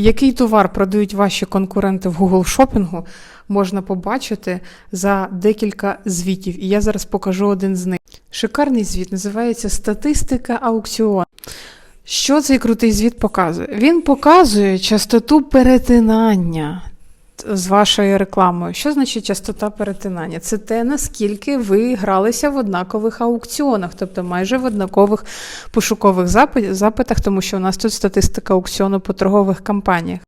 Який товар продають ваші конкуренти в Google шопінгу, можна побачити за декілька звітів. І я зараз покажу один з них. Шикарний звіт називається Статистика аукціону. Що цей крутий звіт показує? Він показує частоту перетинання з вашою рекламою. Що значить частота перетинання? Це те, наскільки ви гралися в однакових аукціонах, тобто майже в однакових пошукових запи- запитах, тому що у нас тут статистика аукціону по торгових кампаніях.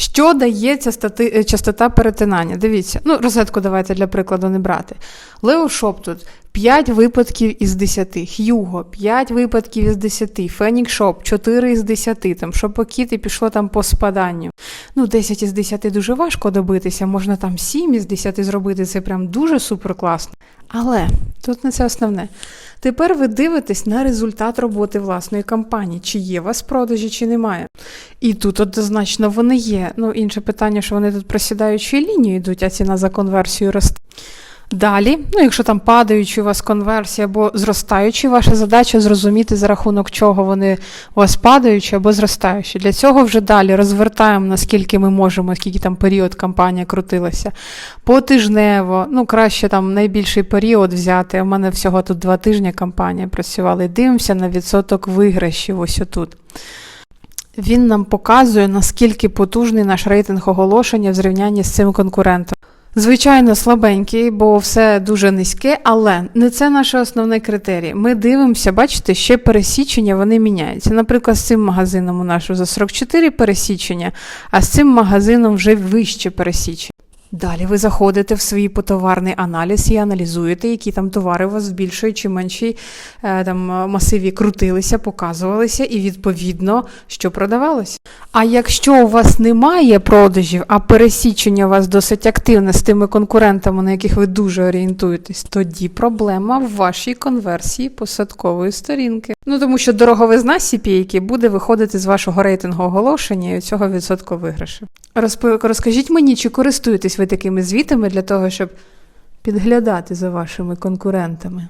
Що дає ця стати... е, частота перетинання? Дивіться, ну розетку давайте для прикладу не брати. Лео Шоп тут 5 випадків із 10, Х'юго 5 випадків із 10, Фенік Шоп 4 із 10, там Шопокіт і пішло там по спаданню. Ну, 10 із 10 дуже важко добитися, можна там 7 із 10 зробити, це прям дуже супер класно. Але тут не це основне. Тепер ви дивитесь на результат роботи власної кампанії, чи є у вас продажі, чи немає. І тут однозначно вони є. Ну, інше питання, що вони тут просідаючою лінією йдуть, а ціна за конверсію росте. Далі, ну якщо там падаючи у вас конверсія або зростаючі, ваша задача зрозуміти, за рахунок чого вони у вас падаючі або зростаючі. Для цього вже далі розвертаємо, наскільки ми можемо, скільки там період кампанія крутилася. Потижнево, ну краще там найбільший період взяти. У мене всього тут два тижні кампанія працювала. І дивимося на відсоток виграшів ось отут. Він нам показує, наскільки потужний наш рейтинг оголошення в зрівнянні з цим конкурентом. Звичайно, слабенький, бо все дуже низьке, але не це наш основний критерій. Ми дивимося, бачите, ще пересічення вони міняються. Наприклад, з цим магазином у нашого за 44 пересічення, а з цим магазином вже вище пересічення. Далі ви заходите в свій потоварний аналіз і аналізуєте, які там товари у вас в більшій чи меншій е, там, масиві крутилися, показувалися, і відповідно, що продавалося. А якщо у вас немає продажів, а пересічення у вас досить активне з тими конкурентами, на яких ви дуже орієнтуєтесь, тоді проблема в вашій конверсії посадкової сторінки. Ну тому що дороговизна CPA буде виходити з вашого рейтингу оголошення і цього відсотку виграшу. Розп... Розкажіть мені, чи користуєтесь ви такими звітами для того, щоб підглядати за вашими конкурентами?